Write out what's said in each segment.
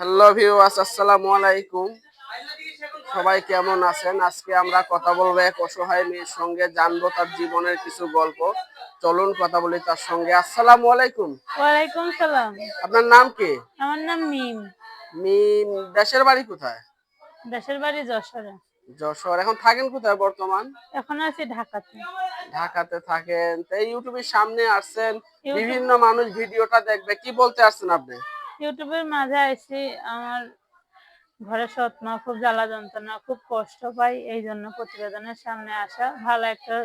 Hello viewers আসসালামু আলাইকুম। সবাই কেমন আছেন? আজকে আমরা কথা বলব এক অসহায় মেয়ের সঙ্গে জানব তার জীবনের কিছু গল্প। চলুন কথা বলি তার সঙ্গে। আসসালামু আলাইকুম। ওয়ালাইকুম সালাম। আপনার নাম কি? আমার নাম মিম। মিম দেশের বাড়ি কোথায়? দেশের বাড়ি যশোরে। যশোর। এখন থাকেন কোথায় বর্তমান? এখন আছি ঢাকাতে। ঢাকাতে থাকেন। তো ইউটিউবের সামনে আসছেন। বিভিন্ন মানুষ ভিডিওটা দেখবে। কি বলতে আসছেন আপনি? ইউটিউবের মাঝে আইছি আমার ঘরে সৎ মা খুব জ্বালা যন্ত্রণা খুব কষ্ট পাই এই জন্য প্রতিবেদনের সামনে আসা। ভালো একটা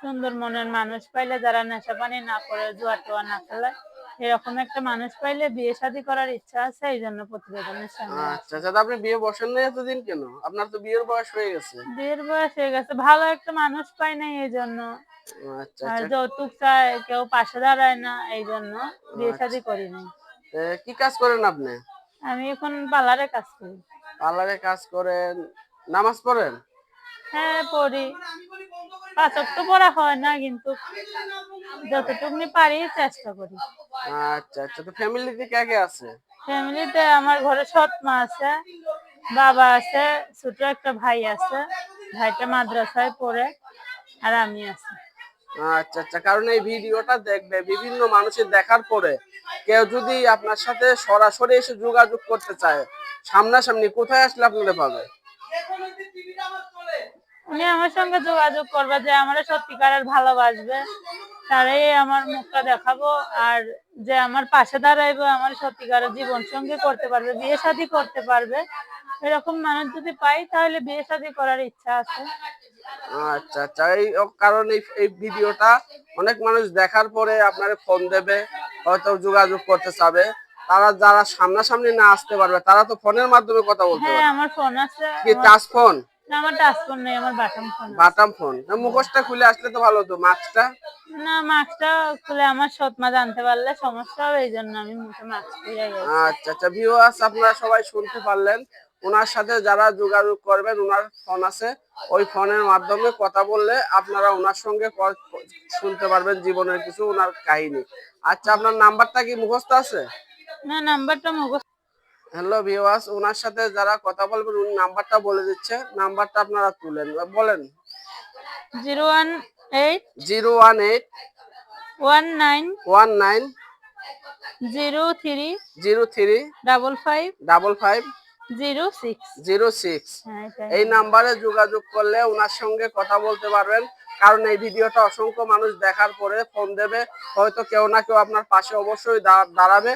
সুন্দর মনের মানুষ পাইলে যারা নেশা পানি না করে জুয়া টুয়া না খেলে এরকম একটা মানুষ পাইলে বিয়ে শাদী করার ইচ্ছা আছে এই জন্য প্রতিবেদনের সামনে আচ্ছা আচ্ছা আপনি বিয়ে বসেন না এতদিন কেন? আপনার তো বিয়ের বয়স হয়ে গেছে। বিয়ের বয়স হয়ে গেছে ভালো একটা মানুষ পাই নাই এই জন্য। আচ্ছা আর আচ্ছা যৌতুক চায় কেউ পাশে দাঁড়ায় না এই জন্য বিয়ে শাদী করি নাই। কি কাজ করেন আপনি? আমি এখন পার্লারে কাজ করি। পার্লারে কাজ করেন নামাজ পড়েন? হ্যাঁ পড়ি। পাঁচক তো পড়া হয় না কিন্তু যতটুকুনি পারি চেষ্টা করি। আচ্ছা আচ্ছা তো ফ্যামিলিতে কে কে আছে? ফ্যামিলিতে আমার ঘরে সৎ মা আছে বাবা আছে ছোট একটা ভাই আছে ভাইটা মাদ্রাসায় পড়ে আর আমি আছি। আচ্ছা আচ্ছা। কারণ এই ভিডিওটা দেখবে বিভিন্ন মানুষের দেখার পরে কেউ যদি আপনার সাথে সরাসরি এসে যোগাযোগ করতে চায়, সামনাসামনি কোথায় আসলে আপনাদের পাবে উনি আমার সঙ্গে যোগাযোগ করবে যে আমার সত্যিকারের ভালোবাসবে। তারাই আমার মুখটা দেখাবো আর যে আমার পাশে দাঁড়াইবে, আমার সত্যিকারের জীবন সঙ্গে করতে পারবে, বিয়ে শাদী করতে পারবে। এরকম মানুষ যদি পাই তাহলে বিয়ে শাদী করার ইচ্ছা আছে। আচ্ছা আচ্ছা। এই কারণ এই ভিডিওটা অনেক মানুষ দেখার পরে আপনার ফোন দেবে হয়তো যোগাযোগ করতে চাবে। তারা যারা সামনাসামনি না আসতে পারবে তারা তো ফোনের মাধ্যমে কথা বলতে হ্যাঁ পারবে। আমার ফোন আছে কি টাচ ফোন না, আমার টাচ ফোন নেই আমার বাটন ফোন বাটাম ফোন মুখোশটা খুলে আসলে তো ভালো হতো মাস্কটা? না মাস্কটা খুলে আমার সৎ মা জানতে পারলে সমস্যা হবে এই জন্য আমি মুখে মাস্ক আচ্ছা আচ্ছা ভিউয়ার্স আপনারা সবাই শুনতে পারলেন। ওনার সাথে যারা যোগাযোগ করবেন ওনার ফোন আছে। ওই ফোনের মাধ্যমে কথা বললে আপনারা ওনার সঙ্গে শুনতে পারবেন জীবনের কিছু ওনার কাহিনী। আচ্ছা আপনার নাম্বারটা কি মুখস্থ আছে? না নাম্বারটা মুখস্থ হ্যালো ভিউয়ার্স ওনার সাথে যারা কথা বলবেন উনি নাম্বারটা বলে দিচ্ছে। নাম্বারটা আপনারা তুলেন। বলেন। Zero one eight zero one eight one nine one nine zero three zero three double five double five zero six. হ্যাঁ। এই নাম্বারে যোগাযোগ করলে ওনার সঙ্গে কথা বলতে পারবেন। কারণ এই ভিডিওটা অসংখ্য মানুষ দেখার পরে ফোন দেবে। হয়তো কেউ না কেউ আপনার পাশে অবশ্যই দাঁড়াবে।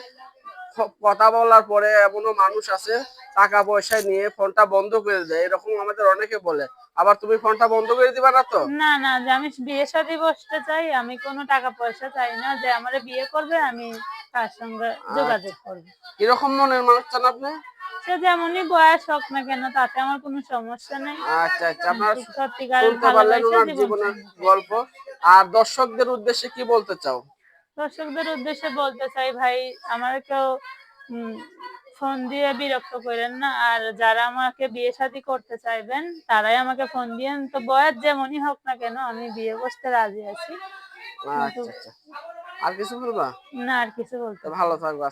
কথা বলার পরে এমনও মানুষ আছে টাকা পয়সা নিয়ে ফোনটা বন্ধ করে দেয়। এরকম আমাদের অনেকে বলে। আবার তুমি ফোনটা বন্ধ করে দিবা না তো? না না যে আমি বিয়ে শাদী বসতে চাই আমি কোনো টাকা পয়সা চাই না। যে আমার বিয়ে করবে আমি তার সঙ্গে যোগাযোগ করব। কীরকম মনের মানুষ চান আপনি? যেমনই বয়স হোক না কেন তাতে আমার কোনো সমস্যা নেই। আচ্ছা আচ্ছা আপনারা শুনতে পারলেন ওনার জীবনের গল্প। আর দর্শকদের উদ্দেশ্যে কি বলতে চাও? দর্শকদের উদ্দেশ্যে বলতে চাই ভাই আমার কেউ ফোন দিয়ে বিরক্ত করেন না। আর যারা আমাকে বিয়ে শাদী করতে চাইবেন তারাই আমাকে ফোন দিয়েন। তো বয়স যেমনই হোক না কেন আমি বিয়ে করতে রাজি আছি। আচ্ছা আচ্ছা। আর কিছু বলবা? না আর কিছু বলতে ভালো থাকবা।